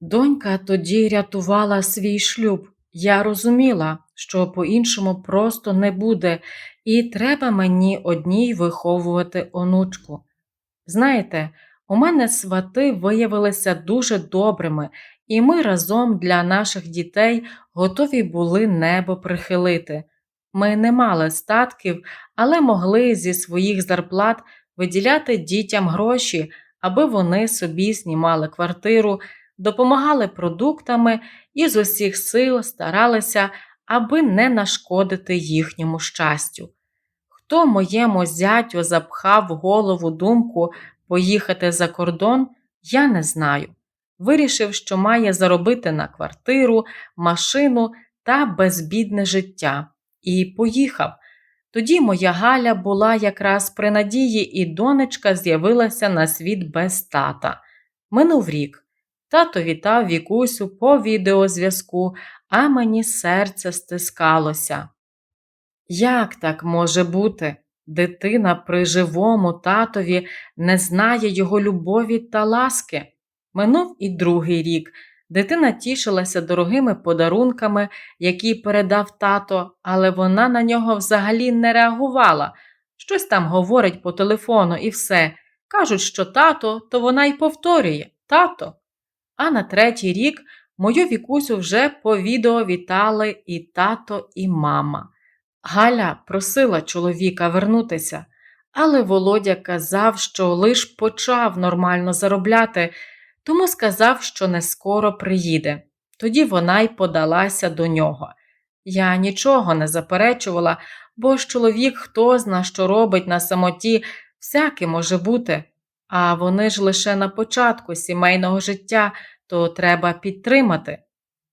Донька тоді рятувала свій шлюб. Я розуміла, що по-іншому просто не буде, і треба мені одній виховувати онучку. Знаєте, у мене свати виявилися дуже добрими, і ми разом для наших дітей готові були небо прихилити. Ми не мали статків, але могли зі своїх зарплат виділяти дітям гроші, аби вони собі знімали квартиру, допомагали продуктами і з усіх сил старалися, аби не нашкодити їхньому щастю. Хто моєму зятю запхав голову думку поїхати за кордон, я не знаю. Вирішив, що має заробити на квартиру, машину та безбідне життя, і поїхав. Тоді моя Галя була якраз при надії, і донечка з'явилася на світ без тата. Минув рік. Тато вітав Вікусю по відеозв'язку, а мені серце стискалося. Як так може бути? Дитина при живому татові не знає його любові та ласки. Минув і другий рік. Дитина тішилася дорогими подарунками, які передав тато, але вона на нього взагалі не реагувала. Щось там говорить по телефону і все. Кажуть, що тато, то вона й повторює тато. А на третій рік мою вікусю вже по відео вітали і тато, і мама. Галя просила чоловіка вернутися, але Володя казав, що лиш почав нормально заробляти, тому сказав, що не скоро приїде. Тоді вона й подалася до нього. Я нічого не заперечувала, бо ж чоловік хто зна, що робить на самоті, всяке може бути. А вони ж лише на початку сімейного життя, то треба підтримати.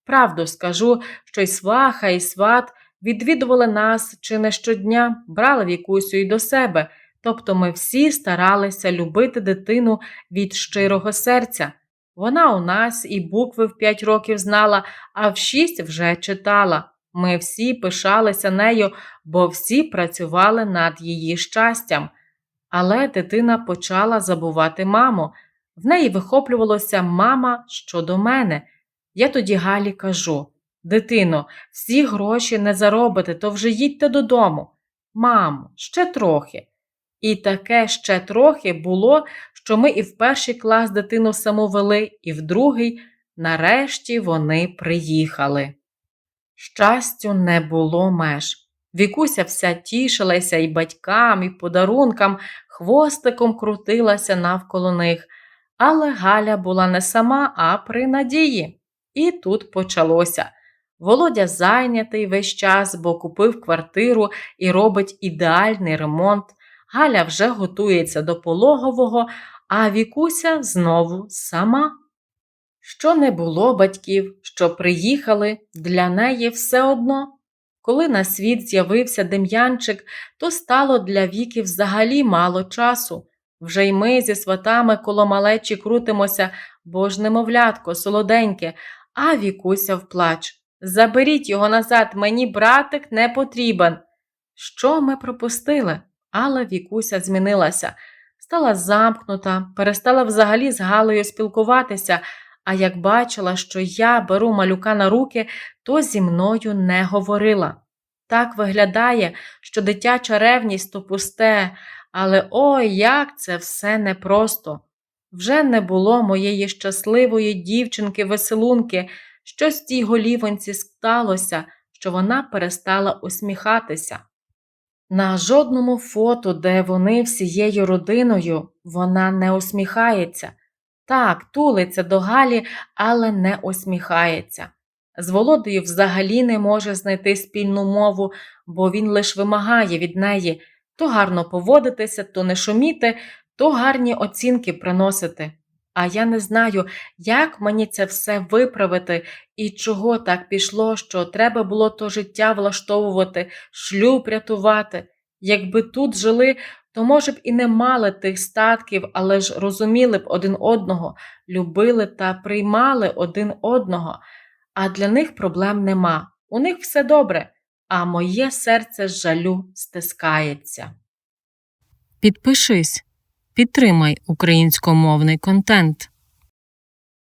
Правду скажу, що й сваха, і сват відвідували нас чи не щодня, брали вікусю й до себе, тобто ми всі старалися любити дитину від щирого серця. Вона у нас і букви в п'ять років знала, а в шість вже читала. Ми всі пишалися нею, бо всі працювали над її щастям. Але дитина почала забувати маму. В неї вихоплювалося мама щодо мене. Я тоді Галі кажу Дитино, всі гроші не заробите, то вже їдьте додому. Мамо, ще трохи. І таке ще трохи було, що ми і в перший клас дитину саму вели, і в другий, нарешті вони приїхали. Щастю, не було меж. Вікуся вся тішилася і батькам, і подарункам, хвостиком крутилася навколо них. Але Галя була не сама, а при надії. І тут почалося. Володя зайнятий весь час, бо купив квартиру і робить ідеальний ремонт. Галя вже готується до пологового, а Вікуся знову сама. Що не було батьків, що приїхали, для неї все одно. Коли на світ з'явився Дем'янчик, то стало для Віки взагалі мало часу. Вже й ми зі сватами коло малечі крутимося, бо ж немовлятко, солоденьке, а Вікуся вплач. Заберіть його назад, мені братик не потрібен. Що ми пропустили? Але Вікуся змінилася, стала замкнута, перестала взагалі з Галею спілкуватися, а як бачила, що я беру малюка на руки, то зі мною не говорила. Так виглядає, що дитяча ревність то пусте, але ой, як це все непросто. Вже не було моєї щасливої дівчинки-веселунки, щось тій голівонці сталося, що вона перестала усміхатися. На жодному фото, де вони всією родиною, вона не усміхається. Так, тулиться до Галі, але не усміхається. З Володою взагалі не може знайти спільну мову, бо він лише вимагає від неї то гарно поводитися, то не шуміти, то гарні оцінки приносити. А я не знаю, як мені це все виправити і чого так пішло, що треба було то життя влаштовувати, шлюб рятувати. Якби тут жили, то, може б, і не мали тих статків, але ж розуміли б один одного, любили та приймали один одного. А для них проблем нема. У них все добре, а моє серце з жалю стискається. Підпишись, підтримай українськомовний контент.